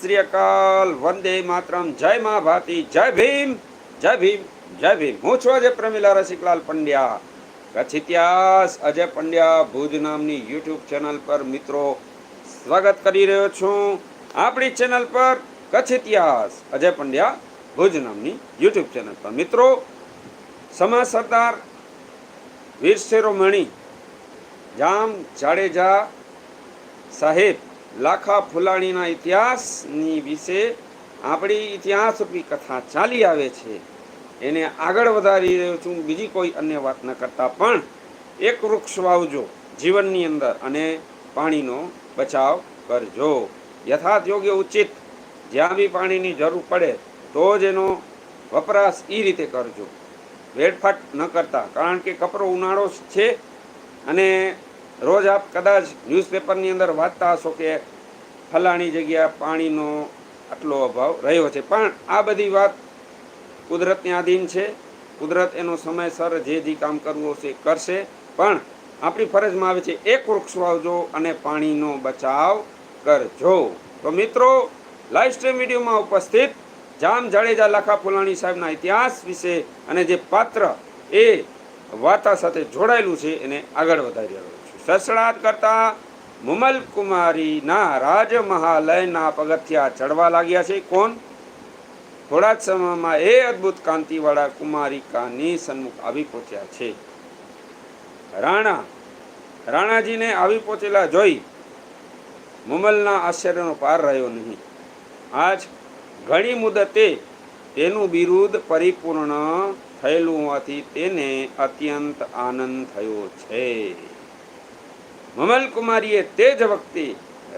શ્રી અકાલ વંદે માતરમ. જય મા ભાતી, જય ભીમ જય ભીમ જય ભીમ. હું છું અજય પ્રમિલા રસિકલાલ પંડ્યા. કચ્છ ઇતિહાસ અજય પંડ્યા ભુજ નામની યુટ્યુબ ચેનલ પર મિત્રો સ્વાગત કરી રહ્યો છું. આપણી ચેનલ પર કચ્છ ઇતિહાસ અજય પંડ્યા ભુજ નામની યુટ્યુબ ચેનલ પર. મિત્રો, સમા સરદાર વીર શિરોમણી જામ જાડેજા સાહેબ લાખા ફુલાણીના ઇતિહાસની વિશે આપણી ઇતિહાસ ઇતિહાસરૂપી કથા ચાલી આવે છે. એને આગળ વધારી રહ્યો છું, બીજી કોઈ અન્ય વાત ન કરતા, પણ એક વૃક્ષ વાવજો જીવનની અંદર અને પાણીનો બચાવ કરજો. યથાર્થ યોગ્ય ઉચિત, જ્યાં બી પાણીની જરૂર પડે, તો જ એનો વપરાશ એ રીતે કરજો. વેડફાટ ન કરતા, કારણ કે કપરો ઉનાળો છે અને રોજ આપ કદાચ ન્યૂઝપેપરની અંદર વાંચતા હશો કે ફલાણી જગ્યા પાણીનો આટલો અભાવ રહ્યો છે. પણ આ બધી વાત કુદરતને આધીન છે. કુદરત એનો સમયસર જે જે કામ કરવું હશે કરશે. પણ આપણી ફરજમાં આવે છે એક વૃક્ષ વાવજો અને પાણીનો બચાવ કરજો. તો મિત્રો, લાઈવ સ્ટ્રીમ વિડીયોમાં ઉપસ્થિત જામ જાડેજા લાખા ફુલાણી સાહેબના ઇતિહાસ વિશે અને જે પાત્ર એ વાર્તા સાથે જોડાયેલું છે એને આગળ વધારી રહ્યો છું સસડાટ કરતા મુમલ કુમારીના રાજમહાલયના પગથિયા ચડવા લાગ્યા છે. કોણ? થોડા જ સમયમાં એ અદ્ભુત કાંતિવાળા કુમારિકાની સન્મુખ આવી પહોંચ્યા છે. રાણા, રાણાજીને આવી પહોંચેલા જોઈ મુમલના આશ્ચર્યનો પાર રહ્યો નહીં. આજ ઘણી મુદતે તેનું બિરુદ પરિપૂર્ણ થયેલું હોવાથી તેને અત્યંત આનંદ થયો છે. મમલ કુમારીએ તે જ વખતે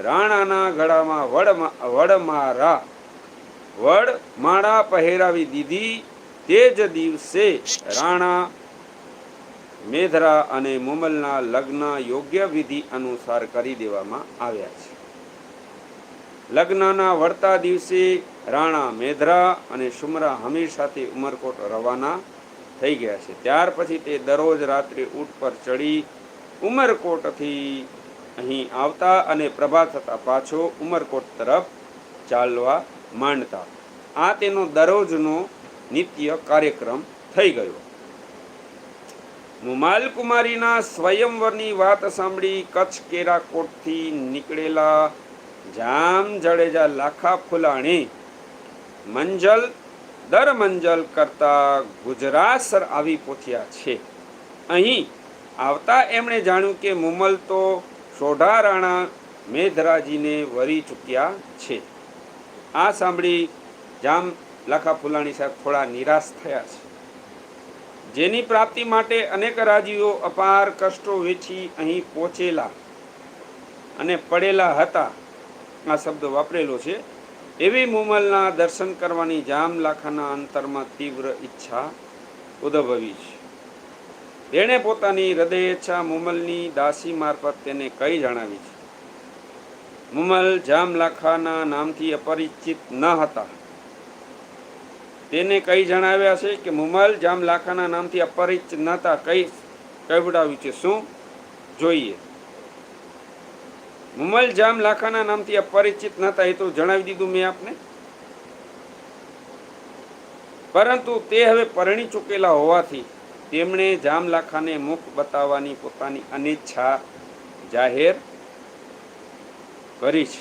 રાણાના ગળામાં વડ વડમારા વડ માળા પહેરાવી દીધી. તે જ દિવસે રાણા મેધરા અને મુમલના લગ્ન યોગ્ય વિધિ અનુસાર કરી દેવામાં આવ્યા છે. લગ્નના વળતા દિવસે રાણા મેધરા અને સુમરા હમીર સાથે ઉમરકોટ રવાના થઈ ગયા છે. ત્યાર પછી તે દરરોજ રાત્રે ઊંટ પર ચડી ઉમરકોટથી અહીં આવતા અને પ્રભા થતા પાછો ઉમરકોટ તરફ ચાલવા માંડતા. આ તેનો દરરોજનો નિત્ય કાર્યક્રમ થઈ ગયો. મુમાલકુમારીના સ્વયંવરની વાત સાંભળી કચ્છ કેરાકોટથી નીકળેલા જામ જડેજા લાખા ફુલાણી મંજલ, દર મંજલ કરતા ગુજરાસર આવી પહોંચ્યા છે. અહીં આવતા એમણે જાણ્યું કે મુમલ તો સોઢા રાણા મેધરાજીને વરી ચૂક્યા છે. આ સાંભળી જામ લાખા ફુલાણી સાહેબ થોડા નિરાશ થયા છે. જેની પ્રાપ્તિ માટે અનેક રાજીઓ અપાર કષ્ટો વેચી અહીં પહોંચેલા અને પડેલા હતા. આ શબ્દ વાપરેલો છે. એવી મુમલના દર્શન કરવાની જામ લાખાના અંતરમાં તીવ્ર ઈચ્છા ઉદભવી છે. તેણે પોતાની હૃદય ઈચ્છા મુમલની દાસી મારફત તેને કઈ જણાવી છે? મુમલ જામ લાખાના નામથી અપરિચિત ન હતા. તેને કઈ જણાવ્યા છે કે મુમલ જામ લાખાના નામથી અપરિચિત ન હતા? કઈ કહેવડાવ્યું છે? શું? જોઈએ. મુમલ જામ લાખાના નામથી અપરિચિત નતા એ તો જણાવી દીધું મેં આપને. પરંતુ તે હવે પરણી ચૂકેલા હોવાથી તેમણે જામલાખાને મુખ બતાવવાની પોતાની અનિચ્છા જાહેર કરી છે.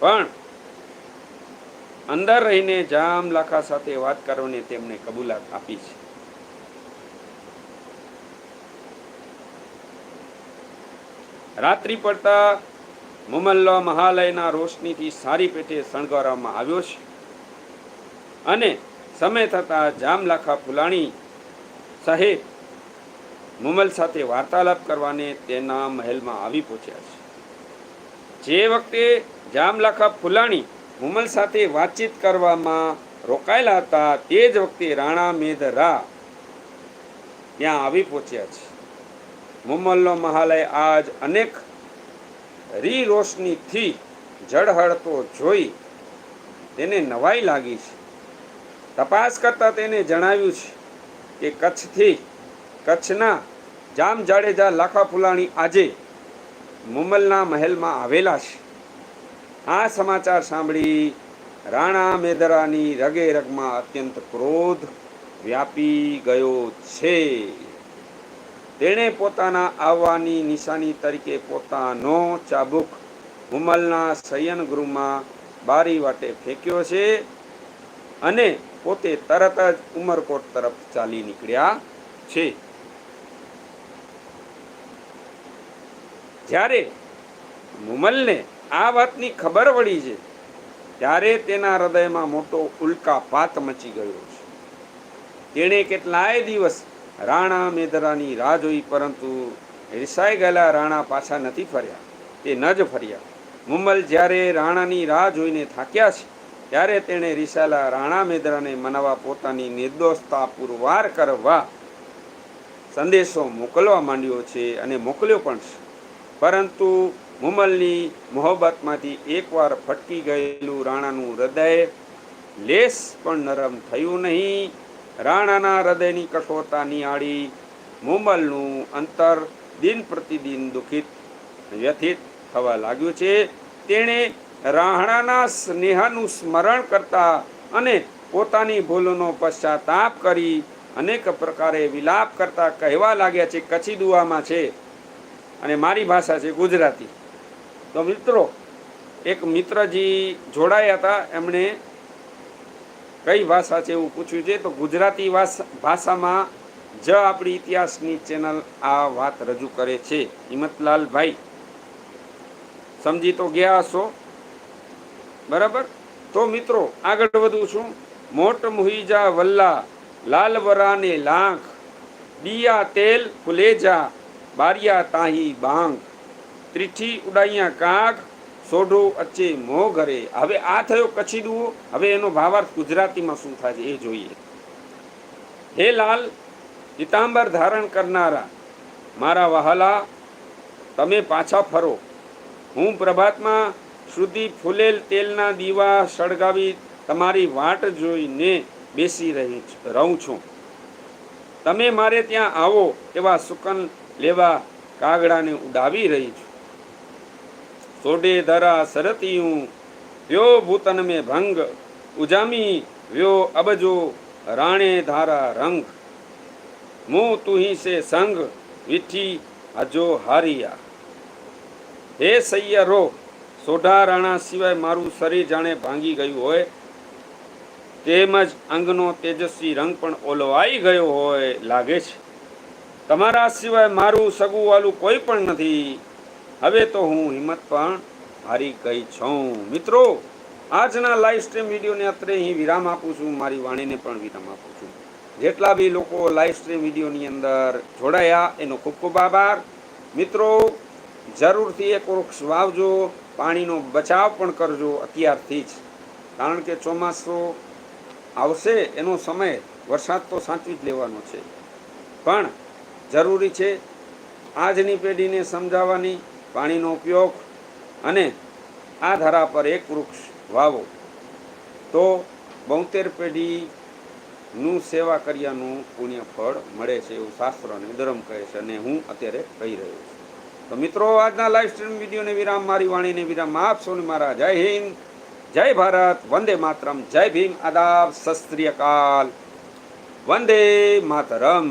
પણ અંદર રહીને જામલાખા સાથે વાત કરવાની તેમણે કબૂલાત આપી છે. રાત્રિ પડતા મુમલ્લા મહાલયના રોશનીથી સારી પેટે શણગારવામાં આવ્યો છે અને સમય થતાં જામલાખા ફુલાણી સાહેબ, મુમલ સાથે વાર્તાલાપ કરવાને તેના મહેલમાં આવી પહોંચ્યા છે. જે વખતે જામલાખા ફુલાણી મુમલ સાથે વાતચીત કરવામાં રોકાયેલા હતા, તે જ વખતે રાણા મેધરા ત્યાં આવી પહોંચ્યા છે. મુમલનો મહાલય આજ અનેક રી રોશનીથી જળહળતો જોઈ તેને નવાઈ લાગી છે. તપાસ કરતાં તેને જણાવ્યું છે કે કચ્છથી કચ્છના જામ જાડેજા લાખા ફુલાણી આજે મુમલના મહેલમાં આવેલા છે. આ સમાચાર સાંભળી રાણા મેદરાની રગે રગમાં અત્યંત ક્રોધ વ્યાપી ગયો છે. તેણે પોતાના આવવાની નિશાની તરીકે પોતાનો ચાબુક હુમલના શયન ગૃહમાં બારી વાટે ફેંક્યો છે અને પોતે તરત જ ઉમરકોટ તરફ ચાલી નીકળ્યા છે. જ્યારે મુમલને આ વાતની ખબર પડી છે, ત્યારે તેના હૃદયમાં મોટો ઉલ્કાપાત મચી ગયો છે. તેણે કેટલાય દિવસ રાણા મેદરાની રાહ જોઈ, પરંતુ રિસાઈ ગયેલા રાણા પાછા નથી ફર્યા. તે ન જ ફર્યા. મુમલ જ્યારે રાણાની રાહ જોઈને થાક્યા છે ત્યારે તેણે રિસાલા રાણા મેદરાને મનાવા પોતાની નિર્દોષતા પુરવાર કરવા સંદેશો મોકલવા માંડ્યો છે અને મોકલ્યો પણ છે. પરંતુ મુમલની મોહબ્બતમાંથી એકવાર ફટકી ગયેલું રાણાનું હૃદય લેસ પણ નરમ થયું નહીં. રાણાના હૃદયની કઠોરતા નિહાળી મુમલનું અંતર દિન પ્રતિદિન દુઃખિત, વ્યથિત થવા લાગ્યું છે. તેણે રાણાના સ્નેહનું સ્મરણ કરતા અને પોતાની ભૂલોનો પશ્ચાતાપ કરી અનેક પ્રકારે વિલાપ કરતા કહેવા લાગ્યા છે કચ્છી દુઆમાં છે. અને મારી ભાષા છે ગુજરાતી. તો મિત્રો, એક મિત્રજી જોડાયા હતા, એમણે કઈ ભાષા છે એવું પૂછ્યું છે? તો ગુજરાતી ભાષામાં જ આપણી ઇતિહાસની ચેનલ આ વાત રજૂ કરે છે, હિંમતલાલભાઈ. સમજી તો ગયા હશો? બરાબર? તો મિત્રો, આગળ વધું છું. મોટ મુહિજા વલ્લા લાલવરાને લાખ, દિયા તેલ ફુલેજા, બારિયા તાહી બાંગ. ત્રીઠી ઉડાઈયા કાંખ સોઢો અચ્ચે મો ઘરે. હવે આ થયો કચ્છી દુઓ. હવે એનો ભાવાર્થ ગુજરાતીમાં શું થાય છે એ જોઈએ. હે લાલ પિતાંબર ધારણ કરનારા, મારા વહાલા, તમે પાછા ફરો. હું પ્રભાતમાં સુધી ફૂલેલ તેલના દીવા સળગાવી તમારી વાટ જોઈને બેસી રહી રહું છું. તમે મારે ત્યાં આવો એવા સુકન લેવા કાગડાને ઉડાવી રહી છું. સોડે ધરા સરતિયું, વ્યો ભૂતન મેં ભંગ, ઉજામી વ્યો અબજો રાણે ધારા રંગ. મું તુહી સે સંગ વિઠી હજો હારિયા. હે સૈયરો સોઢા રાણા સિવાય મારું શરીર જાણે ભાંગી ગયું હોય, તેમજ અંગનો તેજસ્વી રંગ પણ ઓલવાઈ ગયો હોય લાગે છે. તમારા સિવાય મારું સગું વાલું કોઈ પણ નથી. હવે તો હું હિંમત પણ હારી ગઈ છું. મિત્રો, આજના લાઈવ સ્ટ્રીમ વિડીયોને અત્રે અહીં વિરામ આપું છું. મારી વાણીને પણ વિરામ આપું છું. જેટલા બી લોકો લાઈવ સ્ટ્રીમ વિડીયોની અંદર જોડાયા, એનો ખૂબ ખૂબ આભાર. મિત્રો, જરૂરથી એક વૃક્ષ વાવજો. પાણીનો બચાવ પણ કરજો અત્યારથી જ. કારણ કે ચોમાસું આવશે, એનો સમય વરસાદ તો સાચવી જ લેવાનો છે. પણ જરૂરી છે આજની પેઢીને સમજાવવાની, પાણીનો ઉપયોગ અને આ ધારા પર એક વૃક્ષ વાવો. તો બોતેર પેઢીનું સેવા કર્યાનું પુણ્ય ફળ મળે છે એવું શાસ્ત્ર અને ધર્મ કહે છે અને હું અત્યારે કહી રહ્યો છું. તો મિત્રો, આજના લાઈવ સ્ટ્રીમ વિડીયોને વિરામ, મારી વાણીને વિરામ આપશો ને મારા જય હિન્દ, જય ભારત, વંદે માતરમ, જય ભીમ, આદાબ શસ્ત્રીયકાલ વંદે માતરમ.